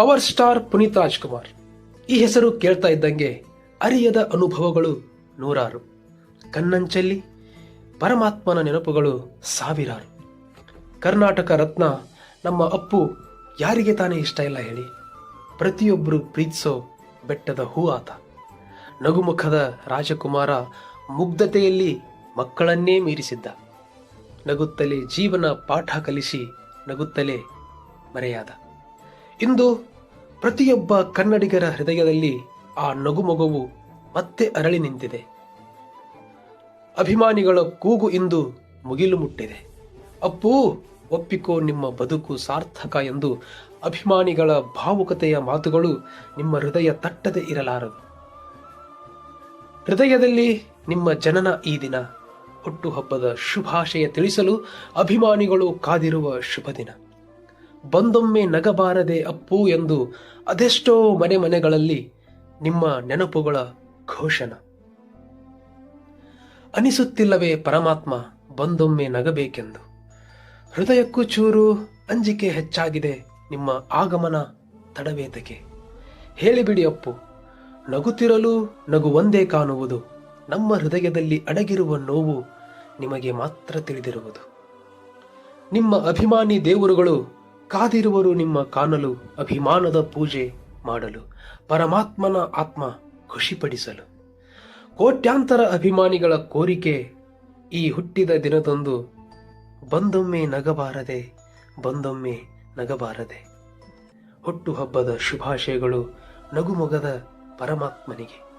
Power star Puneeth Rajkumar. ಈ ಹೆಸರು ಕೇಳ್ತಾ ಇದ್ದಂಗೆ ಅರಿಯದ ಅನುಭವಗಳು ನೂರಾರು. ಕನ್ನಂಚಲ್ಲಿ ಪರಮಾತ್ಮನ ನೆನಪುಗಳು ಸಾವಿರಾರು. ಕರ್ನಾಟಕ ರತ್ನ ನಮ್ಮ ಅಪ್ಪು ಯಾರಿಗೆ ತಾನೇ ಇಷ್ಟ ಇಲ್ಲ ಹೇಳಿ. ಪ್ರತಿಯೊಬ್ಬರು ಪ್ರೀತಿಸೋ ಬೆಟ್ಟದ ಹೂ ಆತ. ನಗುಮುಖದ ರಾಜಕುಮಾರ ಮುಗ್ಧತೆಯಲ್ಲಿ ಮಕ್ಕಳನ್ನೇ ಮೀರಿಸಿದ್ದ. ನಗುತ್ತಲೇ ಜೀವನ ಪಾಠ ಕಲಿಸಿ ನಗುತ್ತಲೇ ಮರೆಯಾದ. ಇಂದು ಪ್ರತಿಯೊಬ್ಬ ಕನ್ನಡಿಗರ ಹೃದಯದಲ್ಲಿ ಆ ನಗುಮಗುವು ಮತ್ತೆ ಅರಳಿ ನಿಂತಿದೆ. ಅಭಿಮಾನಿಗಳ ಕೂಗು ಇಂದು ಮುಗಿಲು ಮುಟ್ಟಿದೆ. ಅಪ್ಪು, ಒಪ್ಪಿಕೋ ನಿಮ್ಮ ಬದುಕು ಸಾರ್ಥಕ ಎಂದು ಅಭಿಮಾನಿಗಳ ಭಾವುಕತೆಯ ಮಾತುಗಳು ನಿಮ್ಮ ಹೃದಯ ತಟ್ಟದೆ ಇರಲಾರದು ಹೃದಯದಲ್ಲಿ ನಿಮ್ಮ ಜನನ ಈ ದಿನ. ಹುಟ್ಟುಹಬ್ಬದ ಶುಭಾಶಯ ತಿಳಿಸಲು ಅಭಿಮಾನಿಗಳು ಕಾದಿರುವ ಶುಭ ದಿನ ಬಂದೊಮ್ಮೆ ನಗಬಾರದೆ ಅಪ್ಪು ಎಂದು ಅದೆಷ್ಟೋ ಮನೆ ಮನೆಗಳಲ್ಲಿ ನಿಮ್ಮ ನೆನಪುಗಳ ಘೋಷಣ. ಅನಿಸುತ್ತಿಲ್ಲವೇ ಪರಮಾತ್ಮ ಬಂದೊಮ್ಮೆ ನಗಬೇಕೆಂದು. ಹೃದಯಕ್ಕೂ ಚೂರು ಅಂಜಿಕೆ ಹೆಚ್ಚಾಗಿದೆ ನಿಮ್ಮ ಆಗಮನ ತಡವೇತಕ್ಕೆ ಹೇಳಿಬಿಡಿ ಅಪ್ಪು, ನಗುತ್ತಿರಲು ನಗು ಒಂದೇ ಕಾಣುವುದು, ನಮ್ಮ ಹೃದಯದಲ್ಲಿ ಅಡಗಿರುವ ನೋವು ನಿಮಗೆ ಮಾತ್ರ ತಿಳಿದಿರುವುದು. ನಿಮ್ಮ ಅಭಿಮಾನಿ ದೇವರುಗಳು ಕಾದಿರುವರು ನಿಮ್ಮ ಕಾಣಲು ಅಭಿಮಾನದ ಪೂಜೆ ಮಾಡಲು, ಪರಮಾತ್ಮನ ಆತ್ಮ ಖುಷಿಪಡಿಸಲು. ಕೋಟ್ಯಾಂತರ ಅಭಿಮಾನಿಗಳ ಕೋರಿಕೆ ಈ ಹುಟ್ಟಿದ ದಿನದಂದು ಬಂದೊಮ್ಮೆ ನಗಬಾರದೆ ಬಂದೊಮ್ಮೆ ನಗಬಾರದೆ. ಹುಟ್ಟುಹಬ್ಬದ ಶುಭಾಶಯಗಳು ನಗುಮೊಗದ ಪರಮಾತ್ಮನಿಗೆ.